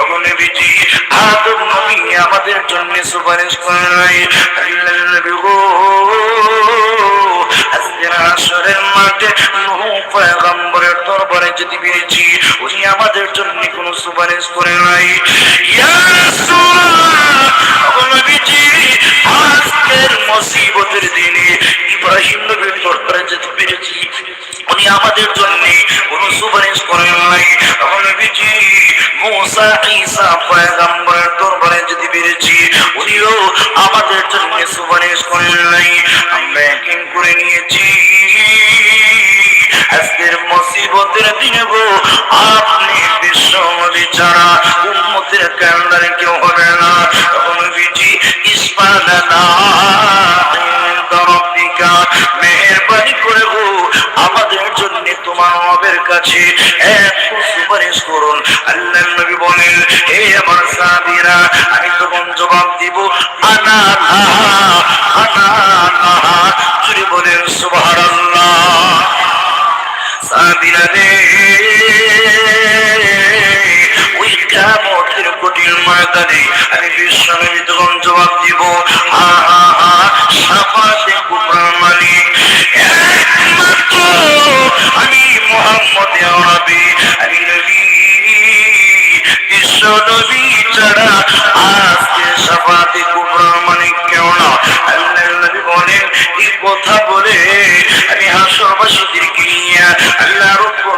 ওখানে বিজি আদম নবী আমাদের জন্য সুপারিশ করে নাই। আল্লাহ নবী গো, আজকের আসরের মাঠে পয়গম্বরের দরবারে পেরেছি, উনি আমাদের জন্য কোনো সুপারিশ করে নাই। আজকের দিনে ইব্রাহিম নবীর দরবারে উনি আমাদের জন্য কোন সুপারিশ করেন নাই। নবীজি মুসা ঈসা পয়গম্বরের দরবারে যেতে পেরেছি উনিও আমাদের জন্য সুপারিশ করেন নাই। আমরা একদিন করে নিয়েছি। আজকের মুসিবতের দিনে গো, আপনি বিশ্ব ছাড়া উম্মতের কান্ডারে কেউ হবে না। তখন বিজি ইসমানা মেহেরবানি করে গো, আমাদের জন্য তোমার কাছে এক সুপারিশ করুন। আল্লাহ নবী বলেন, হে আমার সাহাবীরা, আমি তখন জবাব দিব, আনা আনা জুড়ে বলেন, সুবহানাল্লাহ। সাহাবীরা রে আমি বিশ্বনবী তখন জবাব দিব, হা হা হা সাফাতে একমাত্র আমি মোহাম্মদ আরবি আমি নবী। বিশ্ব নবী ছাড়া আজকে সাফাতে কুমরা মানে কেউ না। আল্লাহ নবী বলেন, এই কথা বলে আমি হাসরবাসীদেরকে নিয়ে আল্লাহ রব্বুল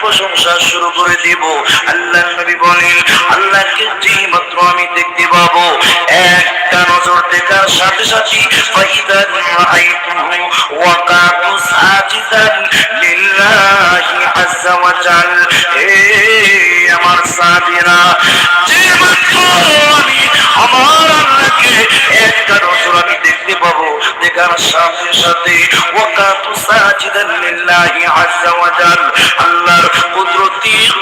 প্রশংসা শুরু করে দিব। আল্লাহ নবী বলেন আল্লাহকে যে মাত্র আমি দেখতে পাবো। একটা নজর দেখার সাথে সাথে সাজিদান লিল্লাহি ওয়া জাল। হে আমার সাদিরা যে মাত্র আমি আমার আল্লাহকে একটা নজর আমি দেখতে পাবো, দেখার সাথে সাথে ওয়াকাতু সাজিদান লিল্লাহি আযজা ওয়া জাল।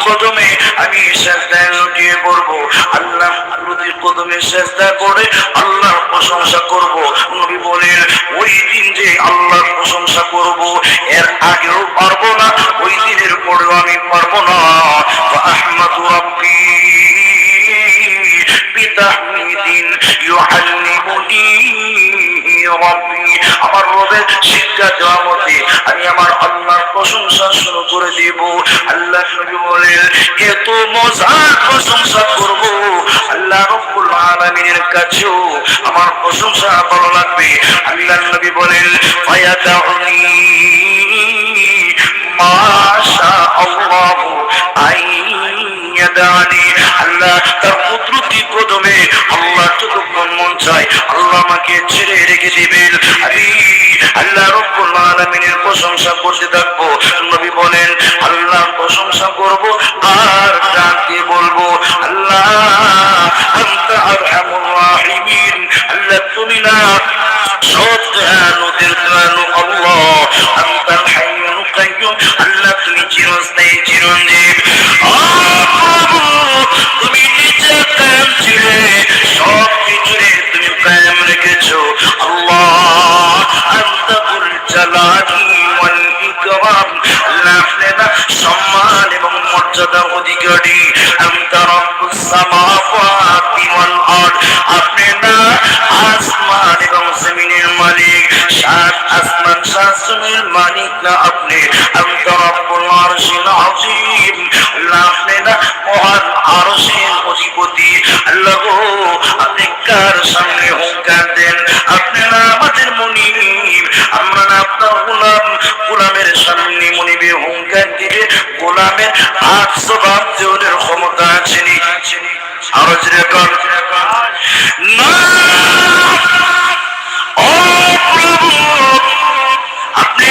কদমে আমি সেজদায় লুটিয়ে পড়ব। আল্লাহ কুদরতি কদমে সেজদায় পড়ে আল্লাহর প্রশংসা করব। নবী বলেন, ওই দিন যে আল্লাহর প্রশংসা করব, এর আগেও পারব না, ওই দিনের পরেও আমি পারব না। আহমদ রব্বি বিতাহমিদিন ইউআল্লিমুনি রব্বি। আমার রবের শিক্ষা দেওয়া মতে আমি আমার আল্লাহর প্রশংসা শুরু করে দিব। আল্লাহ নবী বলেন, এত মজার প্রশংসা করব। আল্লাহ রব্বুল আলামিনের কাছেও আমার প্রশংসা ভালো লাগবে। আল্লাহ নবী বলেন, ফায়াদাউনি মাশা আল্লাহু আইয়াদানি আল্লাহ তার কুদরতি কদমে আল্লাহ যতক্ষণ মন চায়। আল্লাহ আমাকে হাত জবাব দেওয়ার ক্ষমতা আছে আরও জোরে কর না ও প্রভু আপনি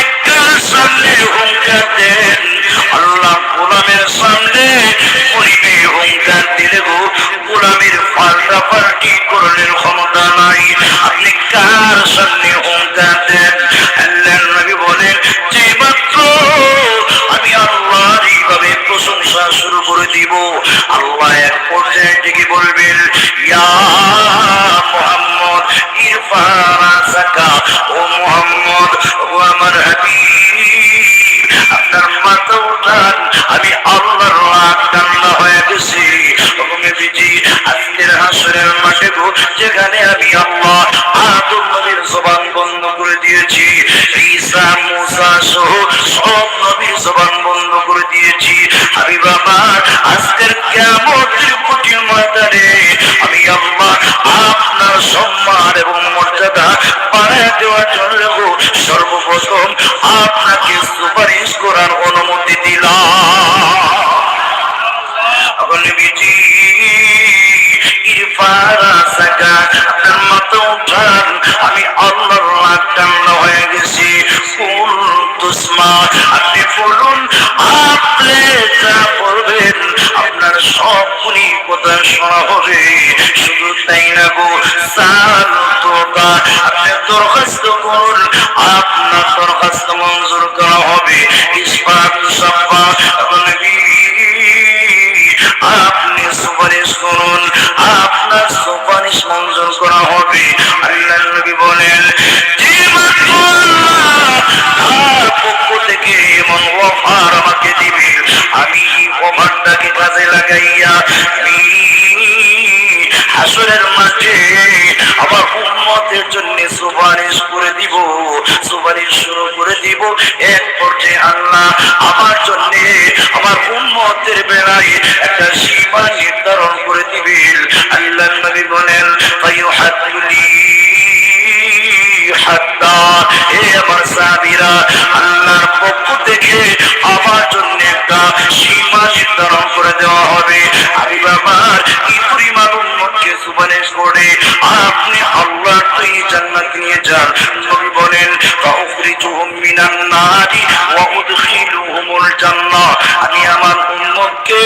পাল্টা পাল্টি করলেন ক্ষমতা নাই। আপনি কার পর্যায়ে বলবেন, ইয়া মুহাম্মদ, ইরফান সাকা, ও মুহাম্মদ, ও আমার হাবিব, আপনার মাথা উঠান, আমি আল্লাহর রাগ ঠান্ডা হয়ে গেছি। বিজি আজকের হাসরের মাঠে যেখানে আমি আল্লাহ আদম নবীর বন্ধ করে দিয়েছি, ঈসা, মুসা সহ সব নবীর জবান বন্ধ করে দিয়েছি আমি বাবা, আজকের কেমতের কুটির ময়দানে আমি আল্লাহ আপনার সম্মান এবং মর্যাদা বাড়ায় দেওয়ার জন্য সর্বপ্রথম আপনাকে সুপারিশ করার অনুমতি দিলাম। আপনি ইরফারা সাকা আপনার মাথা উঠান। আমি আল্লাহর রাগ হয়ে গেছি। কুল তুসমা, আপনি বলুন আপনি যা বলবেন, আপনার সবগুলি কথা শোনা হবে। শুধু তাই না গো সাল তো আপনি দরখাস্ত করুন। আপনার লাগাইয়া হাসরের মাঠে আমার উন্মতের জন্য সুপারিশ করে দিব, সুপারিশ শুরু করে দিব। এক পর্যায়ে আল্লাহ আমার জন্য, আমার উন্মতের বেলায় একটা সীমা আল্লাহর পক্ষ থেকে আমার জন্য একটা সীমা নির্ধারণ করে দেওয়া হবে। আমি বাবার কি পরিমাণ উন্মতকে সুপারিশ করে আপনি আল্লাহর তৈরি জান্নাত নিয়ে যান? নবী বলেন মিনান নারি ওয়া উদখিলুহুমুল জান্নাহ। আমি আমার উম্মতকে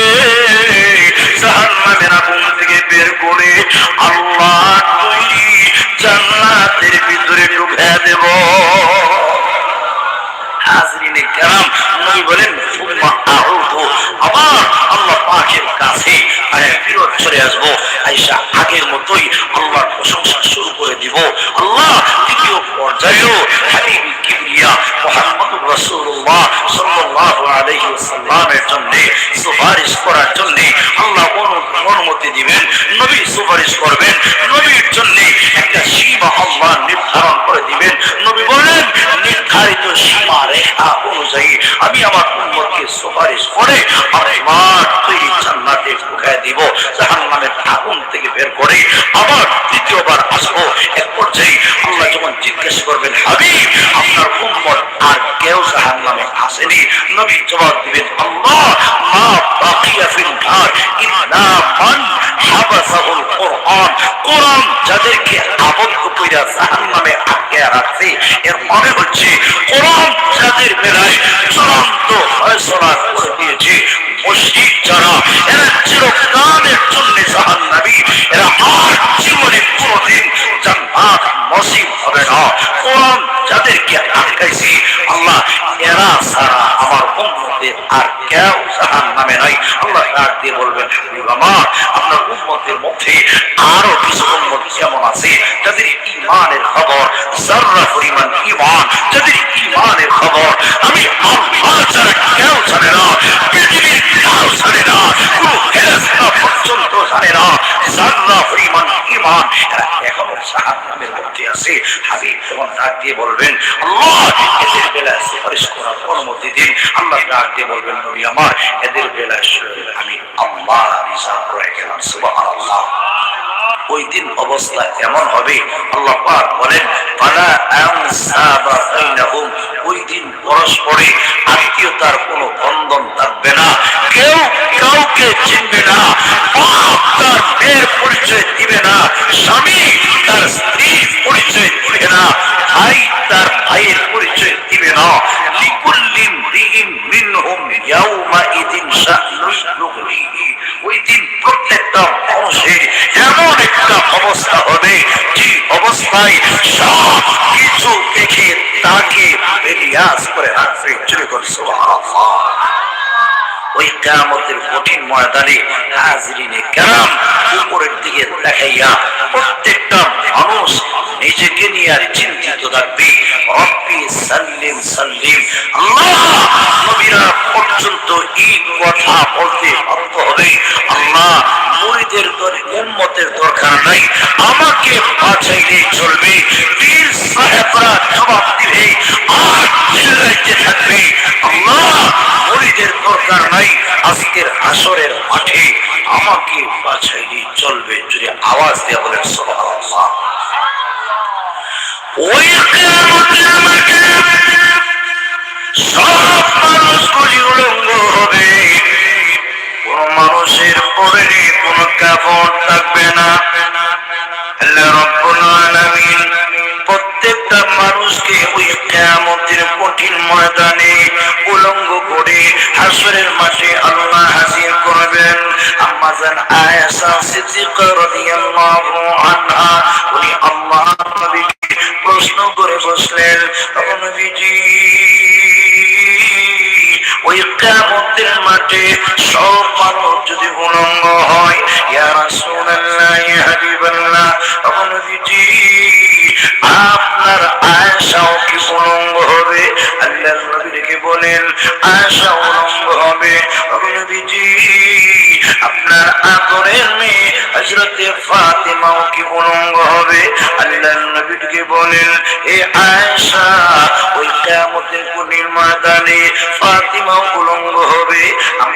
চলে আসব আইসা আগের মতোই আল্লাহর প্রশংসা শুরু করে দিব। আল্লাহ, দ্বিতীয় পর্যায়েও হাবিব কিবরিয়া মুহাম্মদুর রাসূলুল্লাহ সাল্লাল্লাহু আলাইহি ওয়াসাল্লামের জন্য সুপারিশ করার জন্য আল্লাহ অনু- অনুমতি দিবেন, নবী সুপারিশ করবেন, নবীর জন্য একটা সীমা আল্লাহ নির্ধারণ করে দিবেন। নবী বলেন, নির্ধারিত সীমা রেখা অনুযায়ী আমি আমার উম্মতকে সুপারিশ করে আমার তৈরি জান্নাতে দিব, জাহান্নামের আগুন থেকে বের করে আবার দ্বিতীয়বার আসব। এক পর্যায়ে আল্লাহ যখন জিজ্ঞেস করবেন, হাবিব, আপনার উম্মত আর কেউ জাহান্নামে আসেনি? নবী জবাব দিবেন, আল্লাহ, মা বাকিয়া ফিল নার ইল্লা মান হাবাসাহুল কোরআন। কোরআন যাদেরকে আবদ্ধ কইরা জাহান্নামে আটকে রাখছে, এর মানে হচ্ছে কোরআন যাদের বেলায় চূড়ান্ত ফয়সলা করে নামে নাই। আল্লাহ ডাক দিয়ে বলবেন আমার আপনার উন্মতের মধ্যে আরও কিছু উন্মত যেমন আছে, যাদের ইমানের খবর জাররা পরিমাণ ইমান যাদের ইমানের খবর, আমি আল্লাহ ছাড়া কেউ ছাড়ে না, পৃথিবীর কেউ ছাড়ে না পর্যন্ত জানে না জাররা পরিমাণ এরা এখনও জাহান মধ্যে আছে। হাবিব যখন ডাক দিয়ে বলবেন, আল্লাহ, এদের বেলায় সুপারিশ করার অনুমতি দিন। আল্লাহ ডাক দিয়ে বলবেন, নবী আমার, এদের বেলায় আমি আল্লাহ রিজার্ভ করে গেলাম, সুবহানাল্লাহ। ওই দিন অবস্থা এমন হবে, আল্লাহ পাক বলেন, ফালা আনসাবা বাইনাহুম। ওই দিন পরস্পরে আত্মীয়তার কোনো বন্ধন থাকবে না, কেউ কাউকে চিনবে না। বাপ মেয়ের পরিচয় দিবে না। স্বামী তার স্ত্রীর পরিচয় দিবে না। ভাই তার ভাইয়ের পরিচয় দিবে না। লিকুল্লি ইমরিইন মিনহুম ইয়াউমাইদিন শা'নুন ইউগনিহি ওই দিন প্রত্যেকটা মানুষের এমন একটা অবস্থা হবে, যে অবস্থায় সব দেখে তাকে বেরিয়াস করে রাখবে। চলে করে সুবহানাল্লাহ। ওই কামতের কঠিন ময়দানে হাজরিনে কেরাম উপরের দিকে দেখাইয়া প্রত্যেকটা মানুষ নিজেকে নিয়ে আর চিন্তিত থাকবে। রব্বি সাল্লিম সাল্লিম। আল্লাহ নবীরা পর্যন্ত এই কথা বলতে বাধ্য হবে। আল্লাহ মুরিদের উম্মতের দরকার নাই। আমাকে বাঁচাইলে চলবে। পীর সাহেবরা জবাব দিবে, আর চিল্লাইতে থাকবে। দরকার নাই। আজকের আসরের মাঠে আমাকে বাঁচাইলে চলবে যদি আওয়াজ দেওয়া বলেন কোন মানুষের পরে কোন কাপড় থাকবে না। প্রত্যেকটা মানুষকে ওই কিয়ামতের কঠিন ময়দানে উলঙ্গ করে হাসরের মাঠে আল্লাহ হাজির করবেন। আম্মা জান আয়েশা সিদ্দিকা রাদিয়াল্লাহু আনহা, উনি আল্লাহ নবীকে প্রশ্ন করে বসলেন তখন নবীজি, ওই কিয়ামতের মাঠে সব মানুষ যদি উলঙ্গ হয়, ইয়া রাসূলুল্লাহ, ইয়া হাবিবাল্লাহ তখন নবীজি আপনার আয়সাও কি উলঙ্গ হবে? আল্লাহর নবী বলেন আয়েশা উলঙ্গ হবে। আপনার আদরের মেয়ে হযরতে ফাতিমাও কি উলঙ্গ হবে? আল্লাহর নবী ডেকে বলেন, এ আয়েশা ওই কিয়ামতের কঠিন ময়দানে ফাতিমাও উলঙ্গ হবে।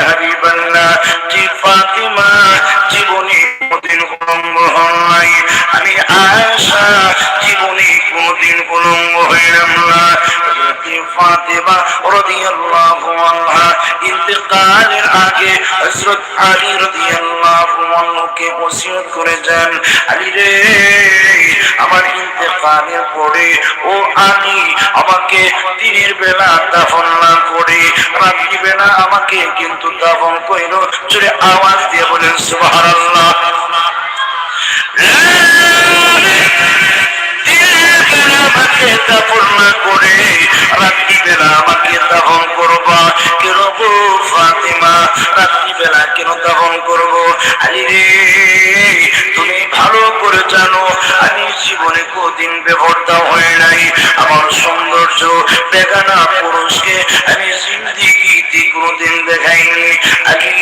হাবিবাল্লাহ জি ফাতিমা? ইন্তেকালের আগে হযরত আলী রাদিয়াল্লাহু আনহুকে ওসিয়ত করে যান আলী রে, আমার পরে, ও আলী, আমাকে দিনের বেলা দাফন না করে রাত্রি বেলা আমাকে কিন্তু দাফন কইল জোরে আওয়াজ দিয়ে বলেন, সুবহানাল্লাহ। আমাকে হয়ে আমার সৌন্দর্য বেগানা পুরুষকে আমি জিন্দিগিতে কোনদিন দেখাইনি। আলী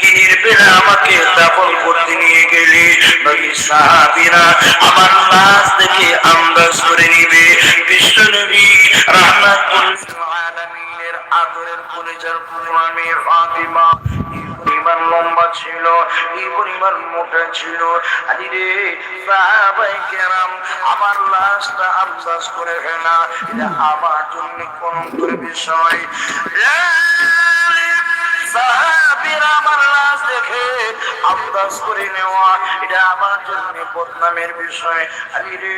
দিনের বেলা আমাকে দাফন করতে নিয়ে গেলে নবী সাহাবীরা আমার লাশ দেখে আন্দাজ করে নিবে। বিশ্ব নবী রাহমাতুল আলামিনের আদরের কলেজার পুরো মেয়ে ফাতিমা পরিমাণ লম্বা ছিল, এই পরিমাণ মোটা ছিল। আরে রে সাহাবাই কেরাম আমার লাশটা আফসাস করে ফেলা। এটা আমার জন্য কোন বিষয় সাহাবীরা আমার লাশ দেখে আন্দাজ করে নেওয়া এটা আমার জন্য বদনামের বিষয়। আলি রে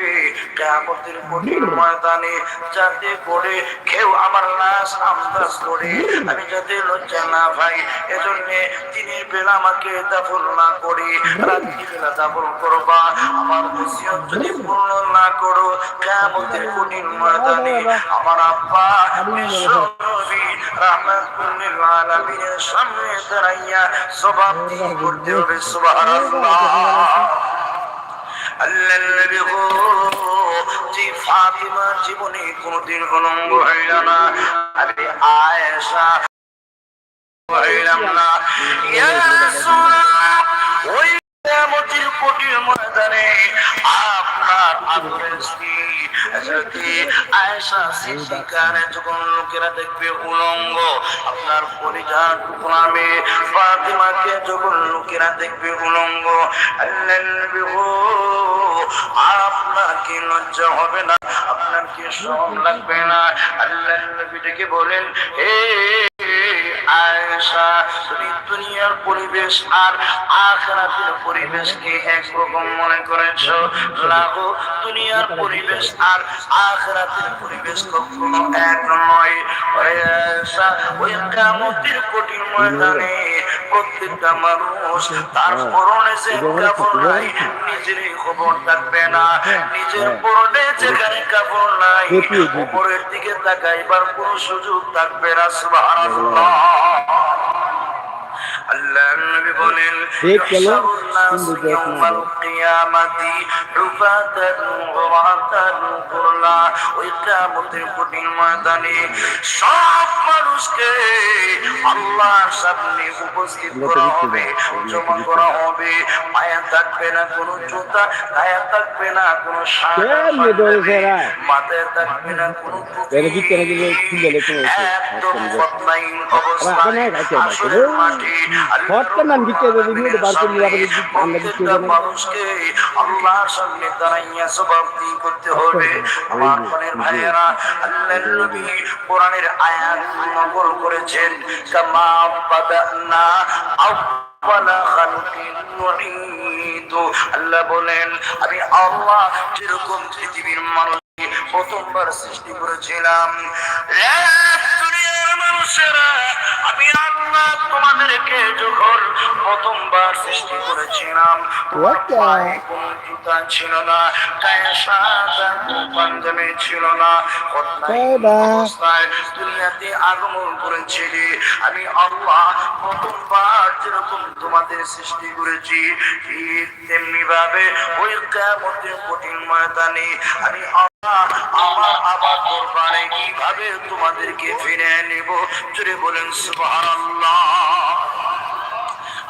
কেমতের কঠিন ময়দানে যাতে করে কেউ আমার লাশ আন্দাজ করে আমি যাতে লজ্জা না ভাই এজন্য দিনের বেলা আমাকে দাফন না করি রাত্রি বেলা দাফন করবা। আমার ওসিয়ত যদি পূর্ণ না করো কেমতের কঠিন ময়দানে আমার আব্বা বিশ্ব নবী রাহমাতুল্লিল আলামিনের সামনে দাঁড়াইয়া দিয়ে করতে হবে, সুবহানাল্লাহ। আল্লাহ নবী জীবনে কোনদিন উলঙ্গ হইল না। আরে আয়েশা হইলাম না আয়েশা যখন লোকেরা দেখবে উলঙ্গ আপনার পরিধান টুকরা মেয়ে ফাতিমাকে যখন লোকেরা দেখবে উলঙ্গ আল্লাহ নবী গো আপনার কি লজ্জা হবে না আপনার কি শরম লাগবে না? আল্লাহ নবী ডেকে বলেন হে আয়েশা তুমি দুনিয়ার পরিবেশ আর আখরাতের পরিবেশকে একরকম মনে করেছ। লাগো দুনিয়ার পরিবেশ আর আখরাতের পরিবেশ কখনো এক নয়। আয়েশা ওই কিয়ামতের কঠিন ময়দানে প্রত্যেকটা মানুষ তার পরনে যে কাপড় নাই খবর থাকবে না। নিজের পরনে যেখানে কাপড় নাই উপরের দিকে তাকাইবার কোন সুযোগ থাকবে না সুবহানাল্লাহ। আল্লাহ নবী বলেন ইয়াউমাল কিয়ামাতি রুফাতান ওয়াতান ওই কিয়ামতের কঠিন ময়দানে সব মানুষকে আল্লাহর সামনে উপস্থিত করা হবে জমা করা হবে। মায়া থাকবে না কোনো জুতা গায়ে থাকবে না কোনো? মাথায় থাকবে না কোনো। একদম অবস্থায় বিভিন্ন নিরাপদে। মানুষকে আল্লাহর সামনে দাঁড়াইয়া জবাবদি করতে হবে। আমার কোরআনের আয়াত নকল করেছেন আল্লাহ বলেন আমি আল্লাহ যেরকম পৃথিবীর মানুষ প্রথমবার সৃষ্টি করেছিলাম মানুষেরা আমি আল্লাহ তোমাদেরকে যখন প্রথমবার সৃষ্টি করেছিলাম। তোমার What the- পায়ে কোনো জুতা ছিল না গায়ে সাদা পাঞ্জাবি ছিল না। অবস্থায় দুনিয়াতে আগমন করেছিলি। আমি আল্লাহ প্রথমবার যেরকম তোমাদের সৃষ্টি করেছি ঠিক তেমনি ভাবে ওই কঠিন ময়দানে আমি আমার আবার কোরবানে কীভাবে তোমাদেরকে ফিরে নেব? জুড়ে বলেন সুবহানাল্লাহ।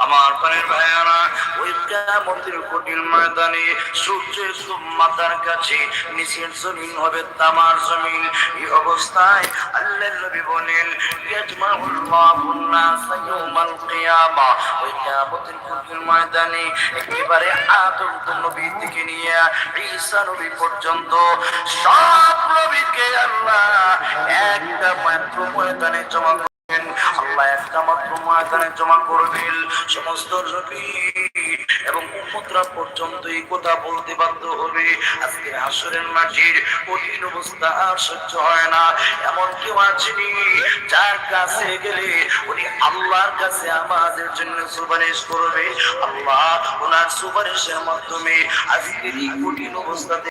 আমার প্রাণের ভাইয়ারা, ওই কিয়ামতের কঠিন ময়দানে সূর্য একদম মাথার কাছে নিচের জমিন হবে তামার জমিন। এই অবস্থায় আল্লাহর নবী বলেন ওই কিয়ামতের কঠিন ময়দানে একেবারে আদম নবী থেকে নিয়ে ঈসা নবী পর্যন্ত সব নবীকে আল্লাহ একটা মাত্র ময়দানে জমা যার কাছে গেলে উনি আল্লাহর কাছে আমাদের জন্য সুপারিশ করবে। আল্লাহ ওনার সুপারিশের মাধ্যমে আজকের এই কঠিন অবস্থা থেকে